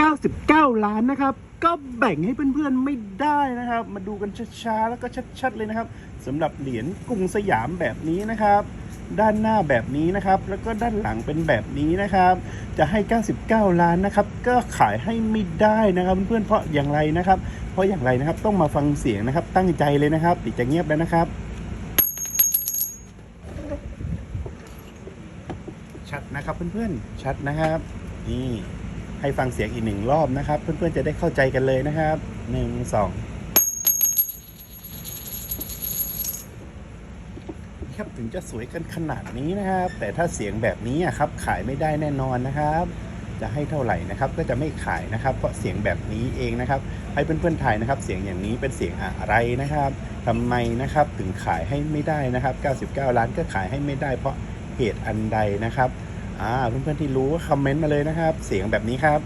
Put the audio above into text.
99 ล้านนะครับ ก็แบ่งให้เพื่อนๆไม่ได้นะครับ มาดูกันช้าๆแล้วก็ชัดๆเลยนะครับสำหรับเหรียญกรุงสยามแบบนี้นะครับ ด้านหน้าแบบนี้นะครับ แล้วก็ด้านหลังเป็นแบบนี้นะครับ จะให้ 99 ล้านนะครับ ก็ขายให้ไม่ได้นะครับ เพื่อนๆเพราะอย่างไรนะครับ เพราะอย่างไรนะครับต้องมาฟังเสียงนะครับ ตั้งใจเลยนะครับติดจะเงียบแล้วนะครับ ชัดนะครับเพื่อนๆชัดนะครับนี่ ให้ฟังเสียงอีกหนึ่งรอบนะครับ เพื่อนๆจะได้เข้าใจกันเลยนะครับหนึ่งสองครับถึงจะสวยกันขนาดนี้นะครับ แต่ถ้าเสียงแบบนี้อะครับขายไม่ได้แน่นอนนะครับ จะให้เท่าไหร่นะครับ ก็จะไม่ขายนะครับเพราะเสียงแบบนี้เองนะครับ ให้เพื่อนๆทายนะครับ เสียงอย่างนี้เป็นเสียงอะไรนะครับทำไมนะครับถึงขายให้ไม่ได้นะครับ 99 ล้านก็ขายให้ไม่ได้ เพราะเหตุอันใดนะครับ อ่าเพื่อนๆที่รู้ก็คอมเมนต์มาเลยนะครับ เสียงแบบนี้ครับ